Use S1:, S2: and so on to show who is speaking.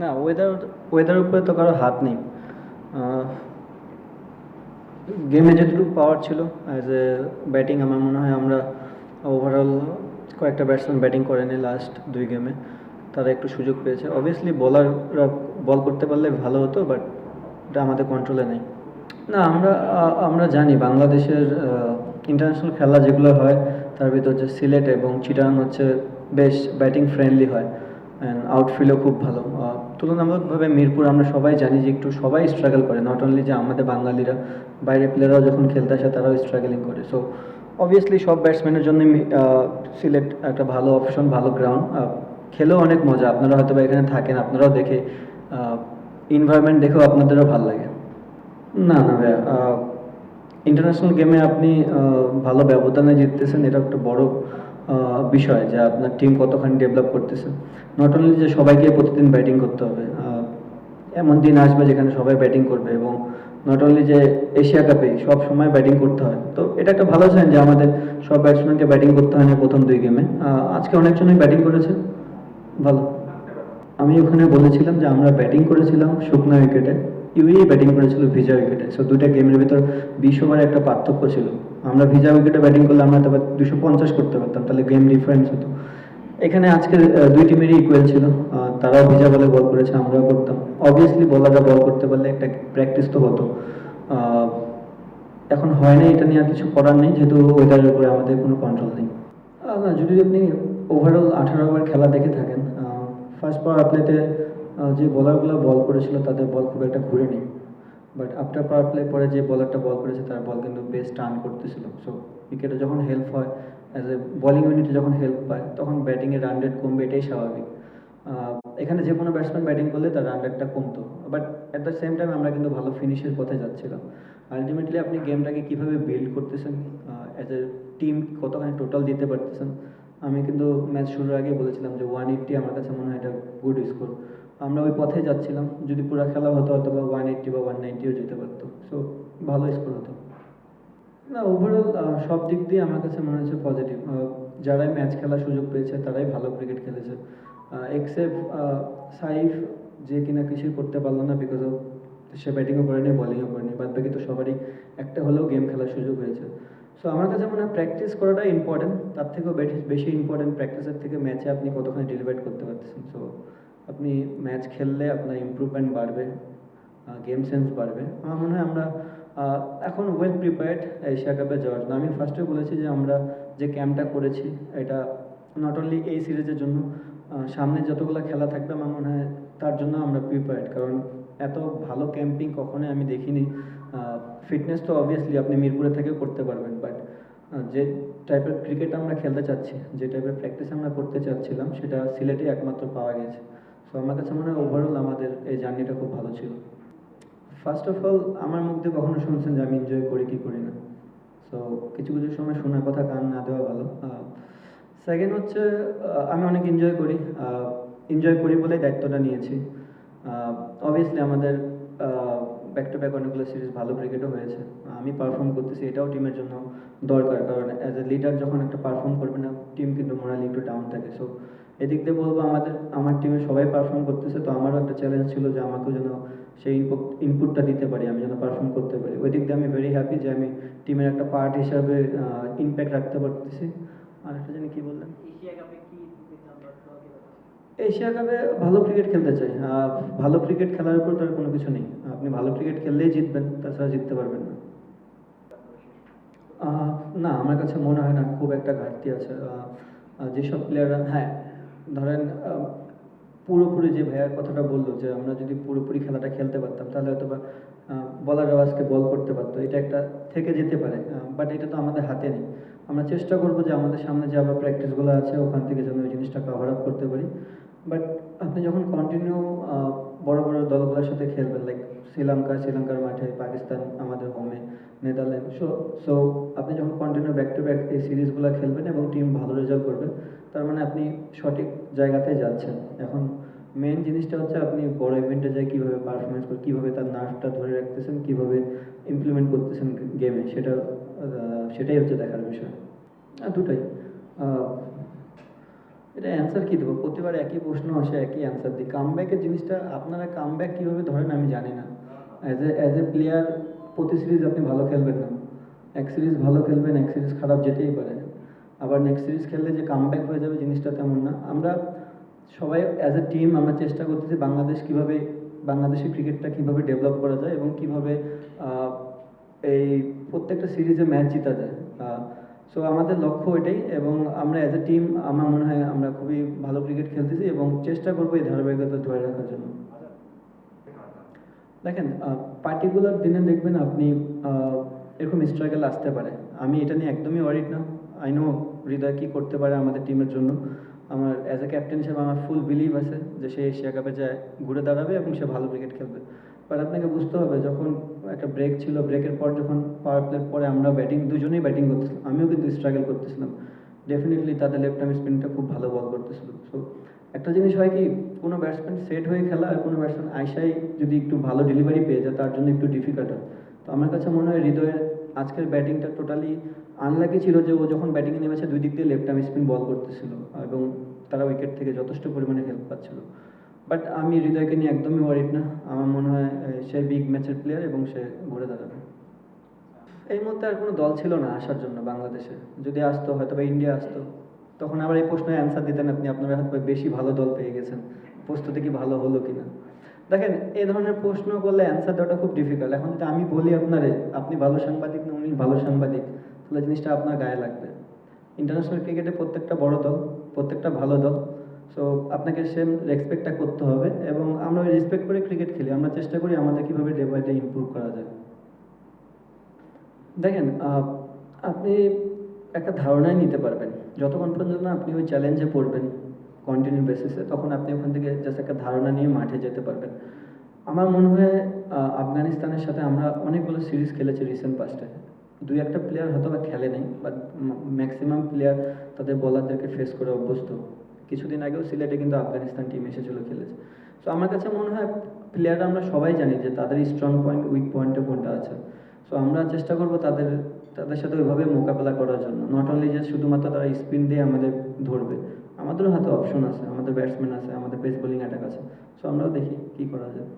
S1: না weather weather উপরে তো কারও হাত নেই। গেমে যেটুকু পাওয়ার ছিল অ্যাজ এ ব্যাটিং আমার মনে হয় আমরা ওভারঅল কয়েকটা ব্যাটসম্যান ব্যাটিং করেনি লাস্ট দুই গেমে তারা একটু সুযোগ পেয়েছে। অবভিয়াসলি বলাররা বল করতে পারলে ভালো হতো বাট এটা আমাদের কন্ট্রোলে নেই। না, আমরা আমরা জানি বাংলাদেশের ইন্টারন্যাশনাল খেলা যেগুলো হয়, তার ভিতর হচ্ছে সিলেট এবং চিটাং হচ্ছে বেশ ব্যাটিং ফ্রেন্ডলি হয়। অ্যান্ড আউটফিল্ডও খুব ভালো। তুলনামূলকভাবে মিরপুর আমরা সবাই জানি যে একটু সবাই স্ট্রাগল করে। নট অনলি যে আমাদের বাঙালিরা, বাইরের প্লেয়াররাও যখন খেলতে আসে, তারাও স্ট্রাগলিং করে। সো অবভিয়াসলি সব ব্যাটসম্যানের জন্য সিলেট একটা ভালো অপশন ভালো গ্রাউন্ড খেলেও অনেক মজা। আপনারা হয়তো বা এখানে থাকেন, আপনারাও দেখে ইনভায়রনমেন্ট দেখেও আপনাদেরও ভালো লাগে। না না ভাইয়া ইন্টারন্যাশনাল গেমে আপনি ভালো ব্যবধানে জিততেছেন, এটা একটা বড় বিষয় যে আপনার টিম কতখানি ডেভেলপ করতেছে। নট অনলি যে সবাইকে প্রতিদিন ব্যাটিং করতে হবে এমন দিন আসবে যেখানে সবাই ব্যাটিং করবে এবং নট অনলি যে এশিয়া কাপে সব সময় ব্যাটিং করতে হয়। তো এটা একটা ভালো সাইন যে আমাদের সব ব্যাটসম্যানকে ব্যাটিং করতে হয় না প্রথম দুই গেমে আজকে অনেকজনই ব্যাটিং করেছে। ভালো। আমি ওখানে বলেছিলাম যে আমরা ব্যাটিং করেছিলাম শুকনো উইকেটে ইউই ব্যাটিং করেছিল ভিজা উইকেটে সো দুইটা গেমের ভিতর বিশ ওভারে একটা পার্থক্য ছিল। আমরা ভিজা উইকেটে ব্যাটিং করলে আমরা তবে দুশো পঞ্চাশ করতে পারতাম, তাহলে গেম ডিফারেন্স হতো। এখানে আজকে দুই টিমেরই ইকুয়াল ছিল। তারাও ভিজা বলে বল করেছে, আমরাও করতাম। অবভিয়াসলি বলাররা বল করতে পারলে একটা প্র্যাকটিস তো হতো। এখন হয় না, এটা নিয়ে আর কিছু করার নেই, যেহেতু ওয়েদারের উপরে আমাদের কোনো কন্ট্রোল নেই। যদি আপনি ওভারঅল আঠারো ওভার খেলা দেখে থাকেন ফার্স্ট পাওয়ার প্লেতে যে বলারগুলো বল করেছিল তাদের বল খুব একটা ঘুরেনি বাট আফটার পাওয়ার প্লে পরে যে বলারটা বল করেছে, তার বল কিন্তু বেশ টার্ন করতেছিল। সো উইকেটে যখন হেল্প হয় অ্যাজ এ বোলিং ইউনিটে যখন হেল্প পায়, তখন ব্যাটিংয়ের রান রেট কমবে, এটাই স্বাভাবিক। এখানে যে কোনো ব্যাটসম্যান ব্যাটিং করলে তার রান রেটটা কমতো। But at the same time আমরা কিন্তু ভালো ফিনিশের পথে যাচ্ছিলাম। আলটিমেটলি আপনি গেমটাকে কীভাবে বিল্ড করতেছেন অ্যাজ এ টিম কতখানি টোটাল দিতে পারতেছেন, আমি কিন্তু ম্যাচ শুরুর আগে বলেছিলাম যে ওয়ান এইট্টি আমার কাছে মনে হয় এটা গুড স্কোর আমরা ওই পথে যাচ্ছিলাম। যদি পুরো খেলা হতো হয়তো বা ওয়ান এইট্টি বা ওয়ান নাইনটিও যেতে পারতো। সো ভালো স্কোর হতো। না ওভারঅল সব দিক দিয়ে আমার কাছে মনে হচ্ছে পজিটিভ যারাই ম্যাচ খেলার সুযোগ পেয়েছে, তারাই ভালো ক্রিকেট খেলেছে। এক্সেপ্ট সাইফ যে কিনা কিছুই করতে পারল না বিকজ অফ সে ব্যাটিংও করেনি বলিংও করেনি। বাদ বাকি তো সবারই একটা হলেও গেম খেলার সুযোগ হয়েছে। সো আমার কাছে মনে হয় প্র্যাকটিস করাটা ইম্পর্টেন্ট তার থেকেও বেশি ইম্পর্টেন্ট প্র্যাকটিসের থেকে ম্যাচে আপনি কতখানি ডেলিভার করতে পারতেছেন। সো আপনি ম্যাচ খেললে আপনার ইমপ্রুভমেন্ট বাড়বে গেম সেন্স বাড়বে। আমার মনে হয় আমরা এখন ওয়েল প্রিপেয়ার্ড এশিয়া কাপে যাওয়ার জন্য। আমি ফার্স্টে বলেছি যে আমরা যে ক্যাম্পটা করেছি, এটা নট অনলি এই সিরিজের জন্য সামনে যতগুলো খেলা থাকবে, আমার মনে হয় তার জন্য আমরা প্রিপেয়ার্ড কারণ এত ভালো ক্যাম্পিং কখনোই আমি দেখিনি। ফিটনেস তো অবভিয়াসলি আপনি মিরপুরে থেকেও করতে পারবেন বাট যে টাইপের ক্রিকেট আমরা খেলতে চাচ্ছি, যে টাইপের প্র্যাকটিস আমরা করতে চাচ্ছিলাম, সেটা সিলেটে একমাত্র পাওয়া গেছে। সো আমার কাছে মনে হয় ওভারঅল আমাদের এই জার্নিটা খুব ভালো ছিল। ফার্স্ট অফ অল আমার মুখ দিয়ে কখনো শুনছেন যে আমি এনজয় করি কি করি না। সো কিছু কিছু সময় শোনার কথা, কান না দেওয়া ভালো। সেকেন্ড হচ্ছে আমি অনেক এনজয় করি। এনজয় করি বলেই দায়িত্বটা নিয়েছি। অবভিয়াসলি আমাদের ব্যাক টু ব্যাক অনেকগুলো সিরিজ ভালো ক্রিকেটও হয়েছে। আমি পারফর্ম করতেছি, এটাও টিমের জন্য দরকার। কারণ অ্যাজ এ লিডার যখন একটা পারফর্ম করবে না টিম কিন্তু মোরালি একটু ডাউন থাকে সো এদিক দিয়ে বলব আমাদের আমার টিমে সবাই পারফর্ম করতেছে তো আমারও একটা চ্যালেঞ্জ ছিল যে আমাকেও যেন সেই ইনপুটটা দিতে পারি আমি যেন পারফর্ম করতে পারি। ওই দিক দিয়ে আমি ভেরি হ্যাপি যে আমি টিমের একটা পার্ট হিসাবে ইম্প্যাক্ট রাখতে পারতেছি। আর একটা জানি কি বললেন?
S2: এশিয়া কাপে
S1: ভালো ক্রিকেট খেলতে চাই। আহ, ভালো ক্রিকেট খেলার উপর তো আর কোনো কিছু নেই। আপনি ভালো ক্রিকেট খেললেই জিতবেন তাছাড়া জিততে পারবেন না। না আমার কাছে মনে হয় না খুব একটা ঘাটতি আছে। যেসব প্লেয়াররা হ্যাঁ ধরেন পুরোপুরি যে ভাইয়ার কথাটা বলল যে আমরা যদি পুরোপুরি খেলাটা খেলতে পারতাম, তাহলে হয়তো বা বলার আজকে বল করতে পারতো। এটা একটা থেকে যেতে পারে বাট এটা তো আমাদের হাতে নেই। আমরা চেষ্টা করব যে আমাদের সামনে যে আবার প্র্যাকটিসগুলো আছে, ওখান থেকে যেন ওই জিনিসটা কভার আপ করতে পারি। বাট আপনি যখন কন্টিনিউ বড় বড় দলগুলোর সাথে খেলবেন লাইক শ্রীলঙ্কা, শ্রীলঙ্কার মাঠে, পাকিস্তান আমাদের হোমে নেদারল্যান্ড। সো সো আপনি যখন কন্টিনিউ ব্যাক টু ব্যাক এই সিরিজগুলো খেলবেন এবং টিম ভালো রেজাল্ট করবে, তার মানে আপনি সঠিক জায়গাতে যাচ্ছেন। এখন মেন জিনিসটা হচ্ছে আপনি বড় ইভেন্টে যাই কীভাবে পারফরমেন্স করে, কীভাবে তার নার্ভটা ধরে রাখতেছেন, কীভাবে ইমপ্লিমেন্ট করতেছেন গেমে সেটা সেটাই হচ্ছে দেখার বিষয়। দুটাই এটা অ্যান্সার কী দেবো? প্রতিবার একই প্রশ্ন আসে, একই অ্যান্সার দিই। কামব্যাকের জিনিসটা আপনারা কামব্যাক কীভাবে ধরেন আমি জানি না। As a as a player প্রতি সিরিজ আপনি ভালো খেলবেন না। এক সিরিজ ভালো খেলবেন, এক সিরিজ খারাপ যেতেই পারে। আবার নেক্সট সিরিজ খেললে যে কামব্যাক হয়ে যাবে জিনিসটা তেমন না। আমরা সবাই অ্যাজ এ টিম আমরা চেষ্টা করতেছি বাংলাদেশ কীভাবে বাংলাদেশের ক্রিকেটটা কীভাবে ডেভেলপ করা যায় এবং কীভাবে এই প্রত্যেকটা সিরিজে ম্যাচ জিতা যায়। সো আমাদের লক্ষ্য এটাই এবং আমরা অ্যাজ এ টিম আমার মনে হয় আমরা খুবই ভালো ক্রিকেট খেলতেছি এবং চেষ্টা করব এই ধারাবাহিকতা ধরে রাখার জন্য। দেখেন পার্টিকুলার দিনে দেখবেন আপনি এরকম স্ট্রাগল আসতে পারে। আমি এটা নিয়ে একদমই ওয়ারিড না। আই নো হৃদয় কী করতে পারে আমাদের টিমের জন্য। আমার অ্যাজ এ ক্যাপ্টেন হিসেবে আমার ফুল বিলিভ আছে যে সে এশিয়া কাপে যায়, ঘুরে দাঁড়াবে এবং সে ভালো ক্রিকেট খেলবে। বাট আপনাকে বুঝতে হবে, যখন একটা ব্রেক ছিল ব্রেকের পর যখন পাওয়ার প্লের পরে আমরা ব্যাটিং দুজনেই ব্যাটিং করতেছিলাম, আমিও কিন্তু স্ট্রাগল করতেছিলাম। ডেফিনেটলি তাদের লেফট আর্ম স্পিনটা খুব ভালো বল করতেছিল। সো একটা জিনিস হয় কি, কোনো ব্যাটসম্যান সেট হয়ে খেলা আর কোনো ব্যাটসম্যান আইসাই যদি একটু ভালো ডেলিভারি পেয়ে যায়, তার জন্য একটু ডিফিকাল্ট হয়। তো আমার কাছে মনে হয় হৃদয়ের আজকের ব্যাটিংটা টোটালি আনলাকি ছিল যে ও যখন ব্যাটিংয়ে নেমেছে, দুই দিক দিয়ে লেফট আর্ম স্পিন বল করতেছিল। এবং তারা উইকেট থেকে যথেষ্ট পরিমাণে হেল্প পাচ্ছিল। বাট আমি হৃদয়কে নিয়ে একদমই ওয়ারিড না। আমার মনে হয় সে বিগ ম্যাচের প্লেয়ার এবং সে ঘুরে দাঁড়াবে। এই মুহূর্তে আর কোনো দল ছিল না আসার জন্য বাংলাদেশে। যদি আসতো, হয়তো বা ইন্ডিয়া আসতো। তখন আবার এই প্রশ্নের অ্যান্সার দিতেন আপনি, আপনারা হয়তো বেশি ভালো দল পেয়ে গেছেন। প্রস্তুতি কি ভালো হলো কিনা? দেখেন এই ধরনের প্রশ্ন করলে অ্যান্সার দেওয়াটা খুব ডিফিকাল্ট এখন যদি আমি বলি আপনারে, আপনি ভালো সাংবাদিক না উনি ভালো সাংবাদিক, তাহলে জিনিসটা আপনার গায়ে লাগবে। ইন্টারন্যাশনাল ক্রিকেটে প্রত্যেকটা বড় দল, প্রত্যেকটা ভালো দল সো আপনাকে সেম রেসপেক্টটা করতে হবে এবং আমরা ওই রেসপেক্ট করে ক্রিকেট খেলি। আমরা চেষ্টা করি আমাদের কীভাবে ডে বাই ডে ইমপ্রুভ করা যায়। দেখেন আপনি একটা ধারণাই নিতে পারবেন। যতক্ষণ পর্যন্ত না আপনি ওই চ্যালেঞ্জে পড়বেন কন্টিনিউ বেসিসে তখন আপনি ওখান থেকে জাস্ট একটা ধারণা নিয়ে মাঠে যেতে পারবেন। আমার মনে হয় আফগানিস্তানের সাথে আমরা অনেকগুলো সিরিজ খেলেছি রিসেন্ট পাস্টে দুই একটা প্লেয়ার হয়তো বা খেলে নেই বাট ম্যাক্সিমাম প্লেয়ার তাদের বলারদেরকে ফেস করে অভ্যস্ত। কিছুদিন আগেও সিলেটে কিন্তু আফগানিস্তান টিম এসেছিল খেলেছে। সো আমার কাছে মনে হয় প্লেয়াররা আমরা সবাই জানি যে তাদের স্ট্রং পয়েন্ট উইক পয়েন্টে কোনটা আছে। সো আমরা চেষ্টা করব তাদের তাদের সাথে ওইভাবে মোকাবেলা করার জন্য। নট অনলি যে শুধুমাত্র তারা স্পিন দিয়ে আমাদের ধরবে, আমাদেরও হাতে অপশন আছে, আমাদের ব্যাটসম্যান আছে, আমাদের পেস বোলিং অ্যাটাক আছে। সো আমরাও দেখি কী করা যায়।